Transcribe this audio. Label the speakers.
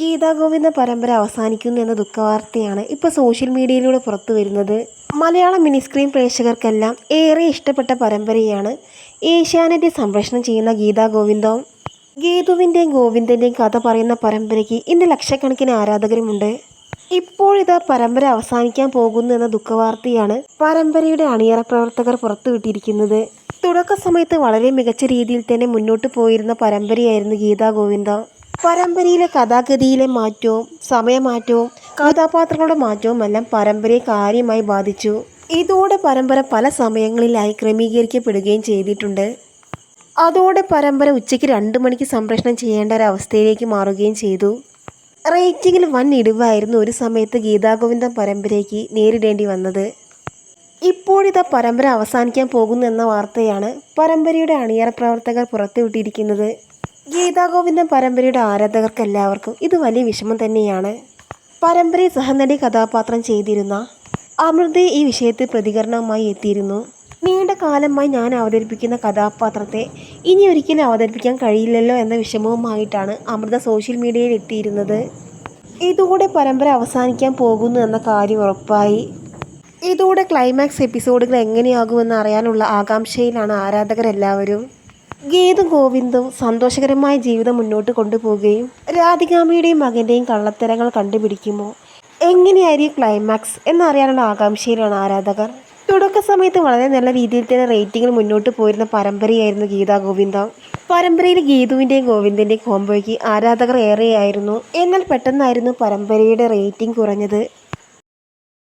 Speaker 1: ഗീതാ ഗോവിന്ദ പരമ്പര അവസാനിക്കുന്നു എന്ന ദുഃഖവാർത്തയാണ് ഇപ്പോൾ സോഷ്യൽ മീഡിയയിലൂടെ പുറത്തു വരുന്നത്. മലയാള മിനിസ്ക്രീൻ പ്രേക്ഷകർക്കെല്ലാം ഏറെ ഇഷ്ടപ്പെട്ട പരമ്പരയാണ് ഏഷ്യാനെറ്റ് സംപ്രേഷണം ചെയ്യുന്ന ഗീതാ ഗോവിന്ദവും ഗീതുവിന്റെയും ഗോവിന്ദന്റെയും കഥ പറയുന്ന പരമ്പരയ്ക്ക് ഇന്ന് ലക്ഷക്കണക്കിന് ആരാധകരുമുണ്ട്. ഇപ്പോഴിതാ പരമ്പര അവസാനിക്കാൻ പോകുന്നു എന്ന ദുഃഖവാർത്തയാണ് പരമ്പരയുടെ അണിയറ പ്രവർത്തകർ പുറത്തുവിട്ടിരിക്കുന്നത്. തുടക്ക സമയത്ത് വളരെ മികച്ച രീതിയിൽ തന്നെ മുന്നോട്ട് പോയിരുന്ന പരമ്പരയായിരുന്നു ഗീതാ ഗോവിന്ദ. പരമ്പരയിലെ കഥാഗതിയിലെ മാറ്റവും സമയമാറ്റവും കഥാപാത്രങ്ങളുടെ മാറ്റവും എല്ലാം പരമ്പരയെ കാര്യമായി ബാധിച്ചു. ഇതോടെ പരമ്പര പല സമയങ്ങളിലായി ക്രമീകരിക്കപ്പെടുകയും ചെയ്തിട്ടുണ്ട്. അതോടെ പരമ്പര ഉച്ചയ്ക്ക് രണ്ട് മണിക്ക് സംപ്രേഷണം ചെയ്യേണ്ട അവസ്ഥയിലേക്ക് മാറുകയും ചെയ്തു. റേറ്റിംഗിൽ വൻ ഇടിവായിരുന്നു ഒരു സമയത്ത് ഗീതാഗോവിന്ദം പരമ്പരയ്ക്ക് നേരിടേണ്ടി വന്നത്. ഇപ്പോഴിതാ പരമ്പര അവസാനിക്കാൻ പോകുന്നു എന്ന വാർത്തയാണ് പരമ്പരയുടെ അണിയറ പ്രവർത്തകർ പുറത്തുവിട്ടിരിക്കുന്നത്. ഗീതാഗോവിന്ദം പരമ്പരയുടെ ആരാധകർക്ക് എല്ലാവർക്കും ഇത് വലിയ വിഷമം തന്നെയാണ്. പരമ്പര സഹനടി കഥാപാത്രം ചെയ്തിരുന്ന അമൃത ഈ വിഷയത്തിൽ പ്രതികരണവുമായി എത്തിയിരുന്നു. നീണ്ട കാലമായി ഞാൻ അവതരിപ്പിക്കുന്ന കഥാപാത്രത്തെ ഇനി ഒരിക്കലും അവതരിപ്പിക്കാൻ കഴിയില്ലല്ലോ എന്ന വിഷമവുമായിട്ടാണ് അമൃത സോഷ്യൽ മീഡിയയിൽ എത്തിയിരുന്നത്. ഇതോടെ പരമ്പര അവസാനിക്കാൻ പോകുന്നു എന്ന കാര്യം ഉറപ്പായി. ഇതോടെ ക്ലൈമാക്സ് എപ്പിസോഡുകൾ എങ്ങനെയാകുമെന്ന് അറിയാനുള്ള ആകാംക്ഷയിലാണ് ആരാധകരെല്ലാവരും. ഗീതും ഗോവിന്ദും സന്തോഷകരമായ ജീവിതം മുന്നോട്ട് കൊണ്ടുപോവുകയും രാധികാമയുടെയും മകന്റെയും കള്ളത്തരങ്ങൾ കണ്ടുപിടിക്കുമോ? എങ്ങനെയായിരിക്കും ക്ലൈമാക്സ് എന്നറിയാനുള്ള ആകാംക്ഷയിലാണ് ആരാധകർ. തുടക്ക സമയത്ത് വളരെ നല്ല രീതിയിൽ തന്നെ റേറ്റിംഗിൽ മുന്നോട്ട് പോയിരുന്ന പരമ്പരയായിരുന്നു ഗീതാ ഗോവിന്ദ. പരമ്പരയിൽ ഗീതുവിന്റെയും ഗോവിന്ദന്റെയും കോംബോയ്ക്ക് ആരാധകർ ഏറെയായിരുന്നു. എന്നാൽ പെട്ടെന്നായിരുന്നു പരമ്പരയുടെ റേറ്റിംഗ് കുറഞ്ഞത്.